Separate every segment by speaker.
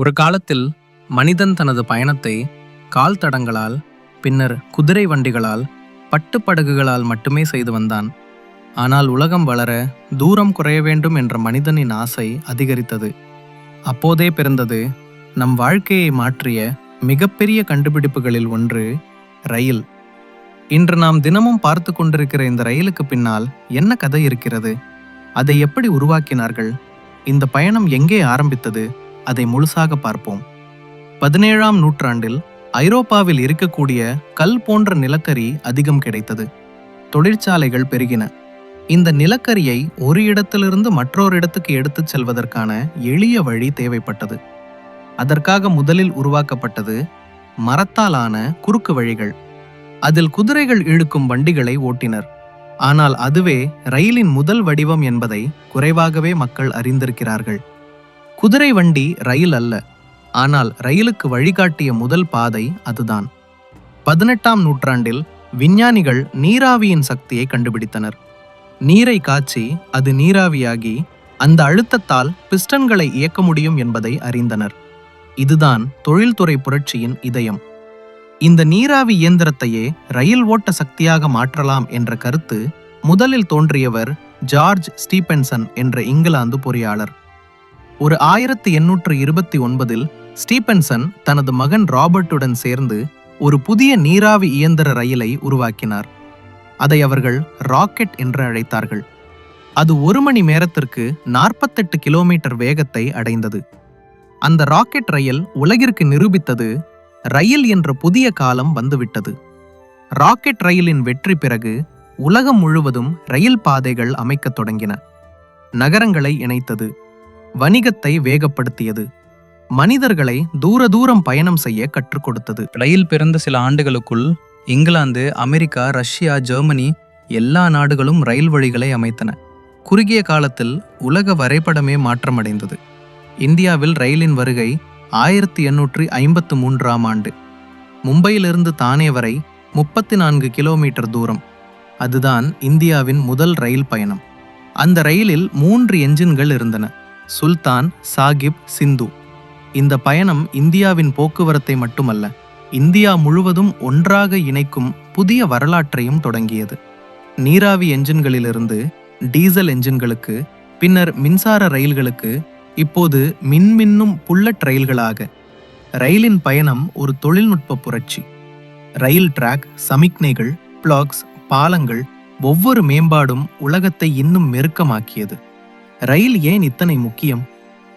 Speaker 1: ஒரு காலத்தில் மனிதன் தனது பயணத்தை கால் தடங்களால் பின்னர் குதிரை வண்டிகளால் பட்டுப்படகுகளால் மட்டுமே செய்து வந்தான். ஆனால் உலகம் வளர தூரம் குறைய வேண்டும் என்ற மனிதனின் ஆசை அதிகரித்தது. அப்போதே பிறந்தது நம் வாழ்க்கையை மாற்றிய மிகப்பெரிய கண்டுபிடிப்புகளில் ஒன்று ரயில். இன்று நாம் தினமும் பார்த்து கொண்டிருக்கிற இந்த ரயிலுக்கு பின்னால் என்ன கதை இருக்கிறது? அதை எப்படி உருவாக்கினார்கள்? இந்த பயணம் எங்கே ஆரம்பித்தது? அதை முழுசாக பார்ப்போம். பதினேழாம் நூற்றாண்டில் ஐரோப்பாவில் இருக்கக்கூடிய கல் போன்ற நிலக்கரி அதிகம் கிடைத்தது. தொழிற்சாலைகள் பெருகின. இந்த நிலக்கரியை ஒரு இடத்திலிருந்து மற்றொரு இடத்துக்கு எடுத்துச் செல்வதற்கான எளிய வழி தேவைப்பட்டது. அதற்காக முதலில் உருவாக்கப்பட்டது மரத்தாலான குறுக்கு வழிகள். அதில் குதிரைகள் இழுக்கும் வண்டிகளை ஓட்டினர். ஆனால் அதுவே ரயிலின் முதல் வடிவம் என்பதை குறைவாகவே மக்கள் அறிந்திருக்கிறார்கள். குதிரை வண்டி ரயில் அல்ல. ஆனால் ரயிலுக்கு வழிகாட்டிய முதல் பாதை அதுதான். பதினெட்டாம் நூற்றாண்டில் விஞ்ஞானிகள் நீராவியின் சக்தியை கண்டுபிடித்தனர். நீரை காய்ச்சி அது நீராவியாகி அந்த அழுத்தத்தால் பிஸ்டன்களை இயக்க முடியும் என்பதை அறிந்தனர். இதுதான் தொழில்துறை புரட்சியின் இதயம். இந்த நீராவி இயந்திரத்தையே ரயில் ஓட்ட சக்தியாக மாற்றலாம் என்ற கருத்து முதலில் தோன்றியவர் ஜார்ஜ் ஸ்டீபென்சன் என்ற இங்கிலாந்து பொறியாளர். ஒரு ஆயிரத்தி எண்ணூற்று இருபத்தி ஒன்பதில் ஸ்டீபென்சன் தனது மகன் ராபர்ட்டுடன் சேர்ந்து ஒரு புதிய நீராவி இயந்திர ரயிலை உருவாக்கினார். அதை அவர்கள் ராக்கெட் என்று அழைத்தார்கள். அது ஒரு மணி நேரத்திற்கு நாற்பத்தெட்டு கிலோமீட்டர் வேகத்தை அடைந்தது. அந்த ராக்கெட் ரயில் உலகிற்கு நிரூபித்தது ரயில் என்ற புதிய காலம் வந்துவிட்டது. ராக்கெட் ரயிலின் வெற்றி பிறகு உலகம் முழுவதும் ரயில் பாதைகள் அமைக்கத் தொடங்கின. நகரங்களை இணைத்தது. வணிகத்தை வேகப்படுத்தியது. மனிதர்களை தூர தூரம் பயணம் செய்ய கற்றுக் கொடுத்தது.
Speaker 2: ரயில் பிறந்த சில ஆண்டுகளுக்குள் இங்கிலாந்து அமெரிக்கா ரஷ்யா ஜெர்மனி எல்லா நாடுகளும் ரயில் வழிகளை அமைத்தன. குறுகிய காலத்தில் உலக வரைபடமே மாற்றமடைந்தது. இந்தியாவில் ரயிலின் வருகை ஆயிரத்தி எண்ணூற்றி ஐம்பத்து மூன்றாம் ஆண்டு. மும்பையிலிருந்து தானே வரை முப்பத்தி நான்கு கிலோமீட்டர் தூரம். அதுதான் இந்தியாவின் முதல் ரயில் பயணம். அந்த ரயிலில் மூன்று என்ஜின்கள் இருந்தன. சுல்தான் சாகிப் சிந்து. இந்த பயணம் இந்தியாவின் போக்குவரத்தை மட்டுமல்ல இந்தியா முழுவதும் ஒன்றாக இணைக்கும் புதிய வரலாற்றையும் தொடங்கியது. நீராவி என்ஜின்களிலிருந்து டீசல் என்ஜின்களுக்கு பின்னர் மின்சார ரயில்களுக்கு இப்போது மின்மின்னும் புல்லட் ரயில்களாக. ரயிலின் பயணம் ஒரு தொழில்நுட்ப புரட்சி. ரயில் டிராக் சமிக்ஞைகள் பிளாக்ஸ் பாலங்கள் ஒவ்வொரு மேம்பாடும் உலகத்தை இன்னும் நெருக்கமாக்கியது. ரயில் ஏன் இத்தனை முக்கியம்?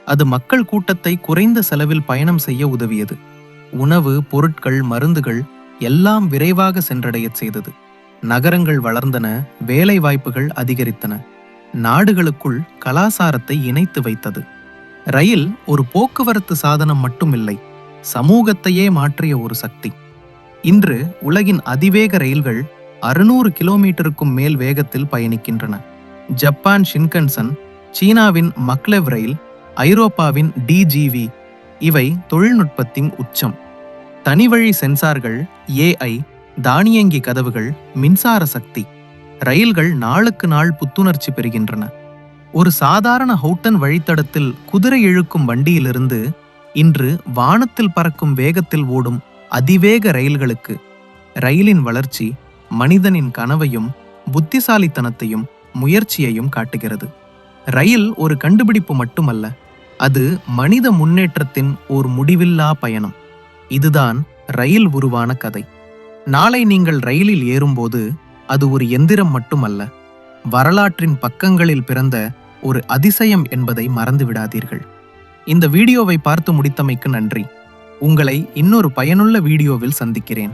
Speaker 2: அது மக்கள் கூட்டத்தை குறைந்த செலவில் பயணம் செய்ய உதவியது. உணவு பொருட்கள் மருந்துகள் எல்லாம் விரைவாக சென்றடையச் செய்தது. நகரங்கள் வளர்ந்தன வேலை வாய்ப்புகள் அதிகரித்தன. நாடுகளுக்குள் கலாசாரத்தை இணைத்து வைத்தது. ரயில் ஒரு போக்குவரத்து சாதனம் மட்டுமில்லை சமூகத்தையே மாற்றிய ஒரு சக்தி. இன்று உலகின் அதிவேக ரயில்கள் அறுநூறு கிலோமீட்டருக்கும் மேல் வேகத்தில் பயணிக்கின்றன. ஜப்பான் ஷின்கன்சன் சீனாவின் மக்லெவ் ரயில் ஐரோப்பாவின் டிஜிவி இவை தொழில்நுட்பத்தின் உச்சம். தனிவழி சென்சார்கள் ஏஐ தானியங்கி கதவுகள் மின்சார சக்தி ரயில்கள் நாளுக்கு நாள் புத்துணர்ச்சி பெறுகின்றன. ஒரு சாதாரண ஹவுட்டன் வழித்தடத்தில் குதிரை இழுக்கும் வண்டியிலிருந்து இன்று வானத்தில் பறக்கும் வேகத்தில் ஓடும் அதிவேக ரயில்களுக்கு ரயிலின் வளர்ச்சி மனிதனின் கனவையும் புத்திசாலித்தனத்தையும் முயற்சியையும் காட்டுகிறது. ரயில் ஒரு கண்டுபிடிப்பு மட்டுமல்ல அது மனித முன்னேற்றத்தின் ஒரு முடிவில்லா பயணம். இதுதான் ரயில் உருவான கதை. நாளை நீங்கள் ரயிலில் ஏறும்போது அது ஒரு எந்திரம் மட்டுமல்ல வரலாற்றின் பக்கங்களில் பிறந்த ஒரு அதிசயம் என்பதை மறந்து விடாதீர்கள். இந்த வீடியோவை பார்த்து முடித்தமைக்கு நன்றி. உங்களை இன்னொரு பயனுள்ள வீடியோவில் சந்திக்கிறேன்.